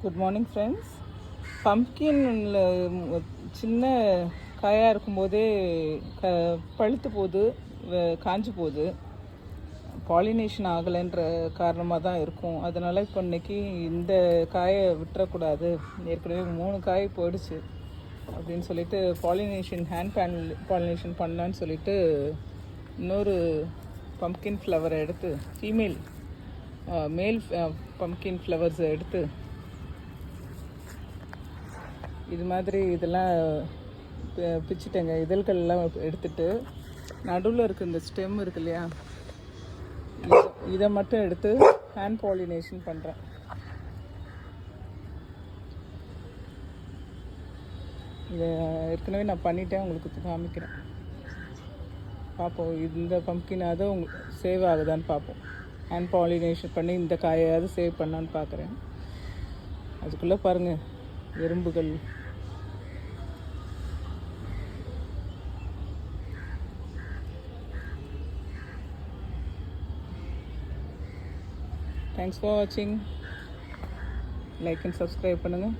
Good morning friends பம்ப்கின்ல சின்ன காயாக இருக்கும்போதே க பழுத்து போகுது வ- காஞ்சு போகுது பாலினேஷன் ஆகலைன்ற காரணமாக தான் இருக்கும். அதனால் இப்போ இன்றைக்கி இந்த காயை விட்டுறக்கூடாது. ஏற்கனவே மூணு காய் போயிடுச்சு அப்படின்னு சொல்லிட்டு பாலினேஷன் ஹேண்ட் பேனல் பாலினேஷன் பண்ணலான்னு சொல்லிட்டு இன்னொரு பம்ப்கின் ஃப்ளவரை எடுத்து ஃபீமேல் மேல் பம்ப்கின் ஃப்ளவர்ஸை எடுத்து இது மாதிரி இதெல்லாம் பிச்சுட்டேங்க. இதழ்கள்லாம் எடுத்துட்டு நடுவில் இருக்க இந்த ஸ்டெம் இருக்கு இல்லையா? இதை மட்டும் எடுத்து ஹேண்ட் பாலினேஷன் பண்ணுறேன் இதை ஏற்கனவே நான் பண்ணிட்டேன். உங்களுக்கு காமிக்கிறேன். பார்ப்போம் இந்த பம்ப்கினாவது உங்களுக்கு சேவ் ஆகுதான்னு பார்ப்போம் ஹேண்ட் பாலினேஷன் பண்ணி இந்த காயாவது சேவ் பண்ணான்னு பார்க்குறேன் அதுக்குள்ளே பாருங்கள் எறும்புகள் தேங்க்ஸ் ஃபார் வாட்சிங் லைக் அண்ட் சப்ஸ்கிரைப் பண்ணுங்கள்